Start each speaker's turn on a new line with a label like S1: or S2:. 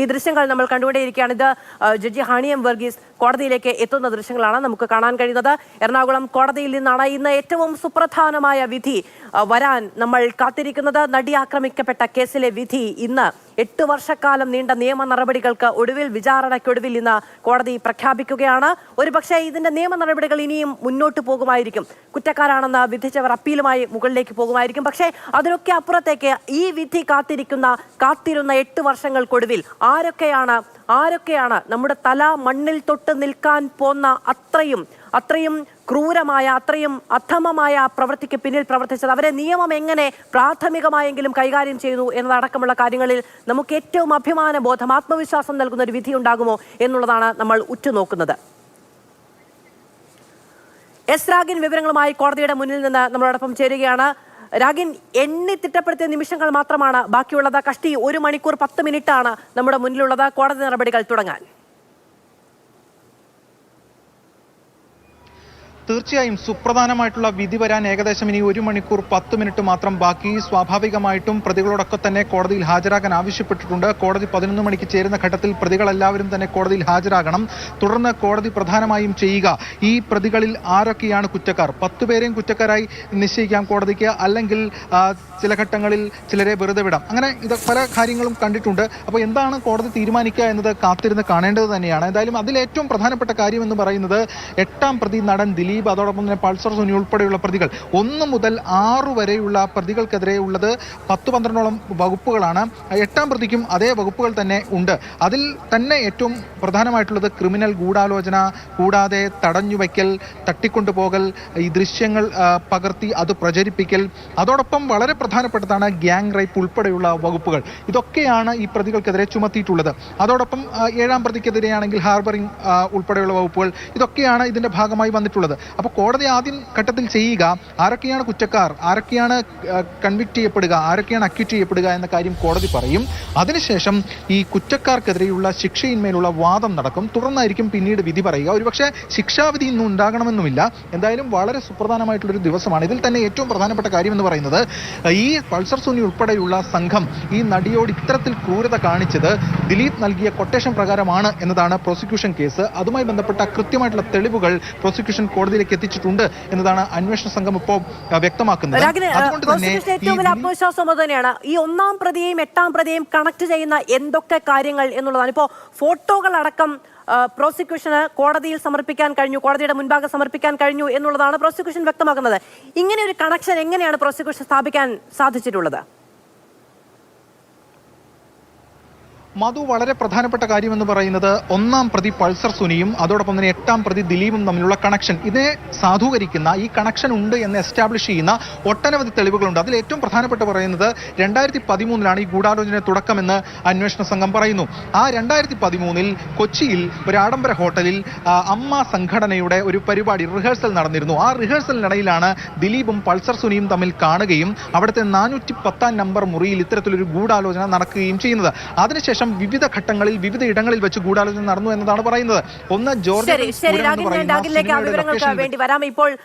S1: ഈ ദൃശ്യങ്ങൾ നമ്മൾ കണ്ടുകൊണ്ടേയിരിക്കുകയാണ്. ഇത് ജഡ്ജി ജഡ്ജി ഹാണിയം വർഗീസ് കോടതിയിലേക്ക് എത്തുന്ന ദൃശ്യങ്ങളാണ് നമുക്ക് കാണാൻ കഴിയുന്നത്. എറണാകുളം കോടതിയിൽ നിന്നാണ് ഇന്ന് ഏറ്റവും സുപ്രധാനമായ വിധി വരാൻ നമ്മൾ കാത്തിരിക്കുന്നത്. നടി ആക്രമിക്കപ്പെട്ട കേസിലെ വിധി ഇന്ന് എട്ട് വർഷക്കാലം നീണ്ട നിയമ നടപടികൾക്ക് ഒടുവിൽ വിചാരണയ്ക്കൊടുവിൽ ഇന്ന് കോടതി പ്രഖ്യാപിക്കുകയാണ്. ഒരുപക്ഷെ ഇതിന്റെ നിയമ നടപടികൾ ഇനിയും മുന്നോട്ട് പോകുമായിരിക്കും. കുറ്റക്കാരാണെന്ന് വിധിച്ചവർ അപ്പീലുമായി മുകളിലേക്ക് പോകുമായിരിക്കും. പക്ഷേ അതിനൊക്കെ അപ്പുറത്തേക്ക് ഈ വിധി കാത്തിരിക്കുന്ന കാത്തിരുന്ന എട്ട് വർഷങ്ങൾക്കൊടുവിൽ ആരൊക്കെയാണ് ആരൊക്കെയാണ് നമ്മുടെ തല മണ്ണിൽ തൊട്ട് നിൽക്കാൻ പോന്ന അത്രയും അത്രയും ക്രൂരമായ അത്രയും അധമമായ പ്രവൃത്തിക്ക് പിന്നിൽ പ്രവർത്തിച്ചത്. അവരെ നിയമം എങ്ങനെ പ്രാഥമികമായെങ്കിലും കൈകാര്യം ചെയ്തു എന്നതടക്കമുള്ള കാര്യങ്ങളിൽ നമുക്ക് ഏറ്റവും അഭിമാന ബോധം ആത്മവിശ്വാസം നൽകുന്ന ഒരു വിധി ഉണ്ടാകുമോ എന്നുള്ളതാണ് നമ്മൾ ഉറ്റുനോക്കുന്നത്. എസ് രാഗിൻ വിവരങ്ങളുമായി കോടതിയുടെ മുന്നിൽ നിന്ന് നമ്മളോടൊപ്പം ചേരുകയാണ്. രാഗിൻ എണ്ണി തിട്ടപ്പെടുത്തിയ നിമിഷങ്ങൾ മാത്രമാണ് ബാക്കിയുള്ളത്. കഷ്ടി ഒരു മണിക്കൂർ പത്ത് മിനിറ്റാണ് നമ്മുടെ മുന്നിലുള്ളത്. കോടതി നടപടികൾ തുടങ്ങാൻ.
S2: തീർച്ചയായും സുപ്രധാനമായിട്ടുള്ള വിധി വരാൻ ഏകദേശം ഇനി ഒരു മണിക്കൂർ പത്ത് മിനിറ്റ് മാത്രം ബാക്കി. സ്വാഭാവികമായിട്ടും പ്രതികളോടൊക്കെ തന്നെ കോടതിയിൽ ഹാജരാകാൻ ആവശ്യപ്പെട്ടിട്ടുണ്ട്. കോടതി പതിനൊന്ന് മണിക്ക് ചേരുന്ന ഘട്ടത്തിൽ പ്രതികളെല്ലാവരും തന്നെ കോടതിയിൽ ഹാജരാകണം. തുടർന്ന് കോടതി പ്രധാനമായും ചെയ്യുക ഈ പ്രതികളിൽ ആരൊക്കെയാണ് കുറ്റക്കാർ? പത്ത് പേരെയും കുറ്റക്കാരായി നിശ്ചയിക്കാം കോടതിക്ക്. അല്ലെങ്കിൽ ചില ഘട്ടങ്ങളിൽ ചിലരെ വെറുതെ വിടാം. അങ്ങനെ ഇത് പല കാര്യങ്ങളും കണ്ടിട്ടുണ്ട്. അപ്പോൾ എന്താണ് കോടതി തീരുമാനിക്കുക എന്നത് കാത്തിരുന്ന് കാണേണ്ടത് തന്നെയാണ്. എന്തായാലും അതിലേറ്റവും പ്രധാനപ്പെട്ട കാര്യം എന്ന് പറയുന്നത് എട്ടാം പ്രതി നടൻ ദിലീപ് അതോടൊപ്പം തന്നെ പൾസർ സുനി ഉൾപ്പെടെയുള്ള പ്രതികൾ. ഒന്ന് മുതൽ ആറു വരെയുള്ള പ്രതികൾക്കെതിരെ ഉള്ളത് പത്ത് പന്ത്രണ്ടോളം വകുപ്പുകളാണ്. എട്ടാം പ്രതിക്കും അതേ വകുപ്പുകൾ തന്നെ ഉണ്ട്. അതിൽ തന്നെ ഏറ്റവും പ്രധാനമായിട്ടുള്ളത് ക്രിമിനൽ ഗൂഢാലോചന കൂടാതെ തടഞ്ഞുവയ്ക്കൽ തട്ടിക്കൊണ്ടുപോകൽ ഈ ദൃശ്യങ്ങൾ പകർത്തി അത് പ്രചരിപ്പിക്കൽ. അതോടൊപ്പം വളരെ പ്രധാനപ്പെട്ടതാണ് ഗ്യാങ് റേപ്പ് ഉൾപ്പെടെയുള്ള വകുപ്പുകൾ. ഇതൊക്കെയാണ് ഈ പ്രതികൾക്കെതിരെ ചുമത്തിയിട്ടുള്ളത്. അതോടൊപ്പം ഏഴാം പ്രതിക്കെതിരെയാണെങ്കിൽ ഹാർബറിംഗ് ഉൾപ്പെടെയുള്ള വകുപ്പുകൾ. ഇതൊക്കെയാണ് ഇതിന്റെ ഭാഗമായി വന്നിട്ടുള്ളത്. അപ്പോൾ കോടതി ആദ്യം ഘട്ടത്തിൽ ചെയ്യുക ആരൊക്കെയാണ് കുറ്റക്കാർ ആരൊക്കെയാണ് കൺവിക്ട് ചെയ്യപ്പെടുക ആരൊക്കെയാണ് അക്യൂറ്റ് ചെയ്യപ്പെടുക എന്ന കാര്യം കോടതി പറയും. അതിനുശേഷം ഈ കുറ്റക്കാർക്കെതിരെയുള്ള ശിക്ഷയിന്മേലുള്ള വാദം നടക്കും. തുടർന്നായിരിക്കും പിന്നീട് വിധി പറയുക. ഒരുപക്ഷെ ശിക്ഷാവിധി ഇന്നും ഉണ്ടാകണമെന്നുമില്ല. എന്തായാലും വളരെ സുപ്രധാനമായിട്ടുള്ളൊരു ദിവസമാണ്. ഇതിൽ തന്നെ ഏറ്റവും പ്രധാനപ്പെട്ട കാര്യം എന്ന് പറയുന്നത് ഈ പൾസർ സുനി ഉൾപ്പെടെയുള്ള സംഘം ഈ നടിയോട് ഇത്തരത്തിൽ ക്രൂരത കാണിച്ചത് ദിലീപ് നൽകിയ കൊട്ടേഷൻ പ്രകാരമാണ് എന്നതാണ് പ്രോസിക്യൂഷൻ കേസ് അതുമായി ബന്ധപ്പെട്ട കൃത്യമായിട്ടുള്ള തെളിവുകൾ പ്രോസിക്യൂഷൻ കോടതിയിലേക്ക് എത്തിച്ചിട്ടുണ്ട് എന്നതാണ് അന്വേഷണ സംഘം ഇപ്പോൾ വ്യക്തമാക്കുന്നത്. അതുകൊണ്ട് തന്നെ ഈ
S1: ഏറ്റവും വലിയ
S2: ദിലീപ്
S1: ആത്മവിശ്വാസം തന്നെയാണ്. ഈ ഒന്നാം പ്രതിയെയും എട്ടാം പ്രതിയെയും കണക്ട് ചെയ്യുന്ന എന്തൊക്കെ കാര്യങ്ങൾ എന്നുള്ളതാണ്. ഇപ്പോൾ ഫോട്ടോകൾ അടക്കം പ്രോസിക്യൂഷന് കോടതിയിൽ സമർപ്പിക്കാൻ കഴിഞ്ഞു കോടതിയുടെ മുൻപാകെ സമർപ്പിക്കാൻ കഴിഞ്ഞു എന്നുള്ളതാണ് പ്രോസിക്യൂഷൻ വ്യക്തമാക്കുന്നത്. ഇങ്ങനെ ഒരു കണക്ഷൻ എങ്ങനെയാണ് പ്രോസിക്യൂഷൻ സ്ഥാപിക്കാൻ സാധിച്ചിട്ടുള്ളത്?
S2: മധു വളരെ പ്രധാനപ്പെട്ട കാര്യം എന്ന് പറയുന്നത് ഒന്നാം പ്രതി പൾസർ സുനിയും അതോടൊപ്പം തന്നെ എട്ടാം പ്രതി ദിലീപും തമ്മിലുള്ള കണക്ഷൻ ഇതിനെ സാധൂകരിക്കുന്ന ഈ കണക്ഷൻ ഉണ്ട് എന്ന് എസ്റ്റാബ്ലിഷ് ചെയ്യുന്ന ഒട്ടനവധി തെളിവുകളുണ്ട്. അതിൽ ഏറ്റവും പ്രധാനപ്പെട്ട പറയുന്നത് രണ്ടായിരത്തി പതിമൂന്നിലാണ് ഈ ഗൂഢാലോചന തുടക്കമെന്ന് അന്വേഷണ സംഘം പറയുന്നു. ആ രണ്ടായിരത്തി പതിമൂന്നിൽ കൊച്ചിയിൽ ഒരു ആഡംബര ഹോട്ടലിൽ അമ്മ സംഘടനയുടെ ഒരു പരിപാടി റിഹേഴ്സൽ നടന്നിരുന്നു. ആ റിഹേഴ്സലിനിടയിലാണ് ദിലീപും പൾസർ സുനിയും തമ്മിൽ കാണുകയും അവിടുത്തെ നാനൂറ്റി പത്താം നമ്പർ മുറിയിൽ ഇത്തരത്തിലൊരു ഗൂഢാലോചന നടക്കുകയും ചെയ്യുന്നത്. അതിനുശേഷം വിവിധ ഘട്ടങ്ങളിൽ വിവിധ ഇടങ്ങളിൽ വെച്ച് ഗൂഢാലോചന നടന്നു എന്നതാണ് പറയുന്നത്. ഒന്ന് ജോർജ്
S1: വേണ്ടി വരാം. ഇപ്പോൾ